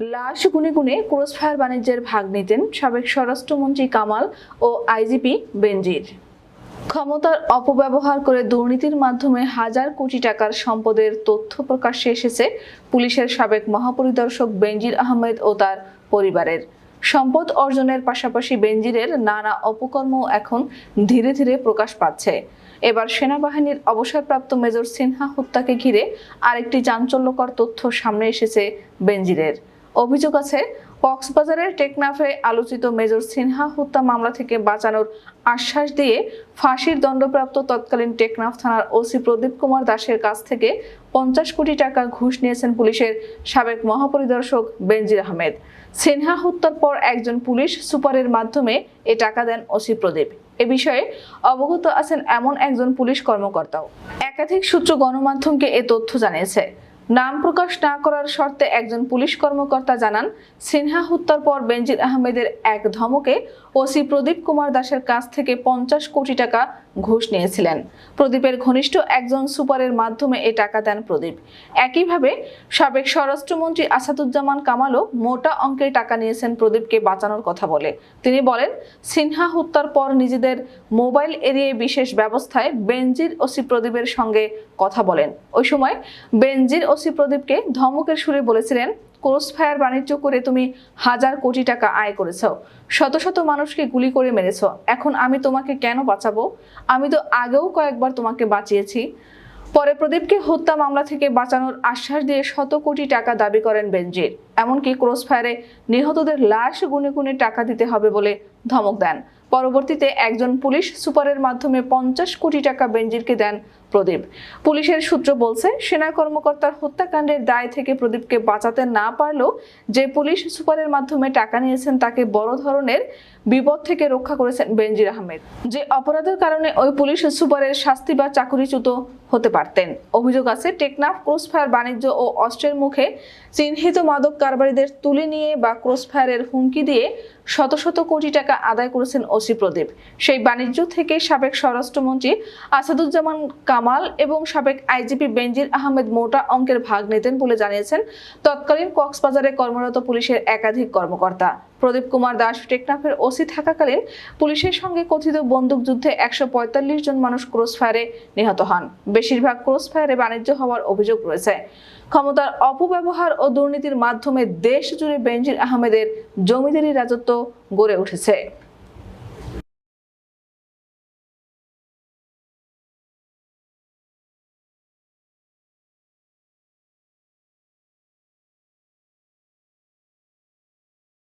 লাশ গুনে গুনে ক্রসফায়ার বাণিজ্যের ভাগ নিতেন সাবেক স্বরাষ্ট্রমন্ত্রী কামাল ও আইজিপি বেনজির। ক্ষমতার অপব্যবহার করে দুর্নীতির মাধ্যমে হাজার কোটি টাকার সম্পদের তথ্য প্রকাশ্যে এসেছে পুলিশের সাবেক মহাপরিদর্শক বেনজির আহমেদ ও তার পরিবারের। সম্পদ অর্জনের পাশাপাশি বেনজিরের নানা অপকর্ম এখন ধীরে ধীরে প্রকাশ পাচ্ছে। এবার সেনাবাহিনীর অবসরপ্রাপ্ত মেজর সিনহা হত্যাকে ঘিরে আরেকটি চাঞ্চল্যকর তথ্য সামনে এসেছে বেনজিরের। অভিযোগ আছে, কক্সবাজারের টেকনাফে আলোচিত মেজর সিনহা হত্যা মামলা থেকে বাঁচানোর আশ্বাস দিয়ে ফাঁসির দণ্ডপ্রাপ্ত তৎকালীন টেকনাফ থানার ওসি প্রদীপ কুমার দাসের কাছ থেকে পঞ্চাশ কোটি টাকা ঘুষ নিয়েছেন পুলিশের সাবেক মহাপরিদর্শক বেনজির আহমেদ। সিনহা হত্যার পর একজন পুলিশ সুপারের মাধ্যমে এ টাকা দেন ওসি প্রদীপ। এ বিষয়ে অবগত আছেন এমন একজন পুলিশ কর্মকর্তাও। একাধিক সূত্র গণমাধ্যমকে এ তথ্য জানিয়েছে। নাম প্রকাশ না করার শর্তে একজন পুলিশ কর্মকর্তা জানান, সিনহা হত্যার পর বেনজির আহমেদের এক ধমকে ওসি প্রদীপ কুমার দাসের কাছ থেকে পঞ্চাশ কোটি টাকা ঘুষ নিয়েছিলেন। প্রদীপের ঘনিষ্ঠ একজন সুপারের মাধ্যমে এ টাকা দেন প্রদীপ। একইভাবে সাবেক স্বরাষ্ট্রমন্ত্রী আসাদুজ্জামান কামালও মোটা অঙ্কের টাকা নিয়েছেন প্রদীপকে বাঁচানোর কথা বলে। তিনি বলেন, সিনহা হত্যার পর নিজেদের মোবাইল এরিয়ে বিশেষ ব্যবস্থায় বেনজির ওসি প্রদীপের সঙ্গে কথা বলেন। ওই সময় বেনজির ওসি প্রদীপকে ধমকের সুরে বলেছিলেন, ক্রস ফায়ার বাণিজ্য করে তুমি হাজার কোটি টাকা আয় করেছ। শত শত মানুষকে গুলি করে মেরেছ। এখন আমি তোমাকে কেন বাঁচাবো? আমি তো আগেও কয়েকবার তোমাকে বাঁচিয়েছি পরে প্রদীপকে হত্যা মামলা থেকে বাঁচানোর আশ্বাস দিয়ে শত কোটি টাকা দাবি করেন বেনজির। এমনকি ক্রস ফায়ারে নিহতদের লাশ গুনে গুনে টাকা দিতে হবে বলে ধমক দেন। পরবর্তীতে একজন পুলিশ সুপারের মাধ্যমে পঞ্চাশ কোটি টাকা বেনজিরকে দেন প্রদীপ। পুলিশের সূত্র বলছে, সেনা কর্মকর্তার হত্যাকাণ্ডের দায় থেকে প্রদীপকে বাঁচাতে না পারলেও যে পুলিশ সুপারের মাধ্যমে টাকা নিয়েছেন তাকে বড় ধরনের বিপদ থেকে রক্ষা করেছেন বেনজির আহমেদ। যে অপরাধের কারণে ওই পুলিশ সুপারের শাস্তি বা চাকরিচ্যুত হতে পারতেন। অভিযোগ আছে, টেকনাফ ক্রসফায়ার বাণিজ্য ও অস্ত্রের মুখে চিহ্নিত মাদক কারবারিদের তুলে নিয়ে বা ক্রসফায়ারের হুমকি দিয়ে শত শত কোটি টাকা আদায় করেছেন ওসি প্রদীপ। সেই বাণিজ্য থেকে সাবেক স্বরাষ্ট্রমন্ত্রী আসাদুজ্জামান কামাল এবং সাবেক আইজিপি বেনজির আহমেদ মোটা অঙ্কের ভাগ নিতেন বলে জানিয়েছেন তৎকালীন কক্সবাজারে কর্মরত পুলিশের একাধিক কর্মকর্তা। প্রদীপ কুমার দাস টেকনাফের ওসি থাকাকালীন পুলিশের সঙ্গে কথিত বন্দুকযুদ্ধে একশো পঁয়তাল্লিশ জন মানুষ ক্রসফায়ারে নিহত হন। বেশিরভাগ ক্রসফায়ারে বাণিজ্য হওয়ার অভিযোগ রয়েছে। ক্ষমতার অপব্যবহার ও দুর্নীতির মাধ্যমে দেশ জুড়ে বেনজির আহমেদের জমিদারি রাজত্ব গড়ে উঠেছে।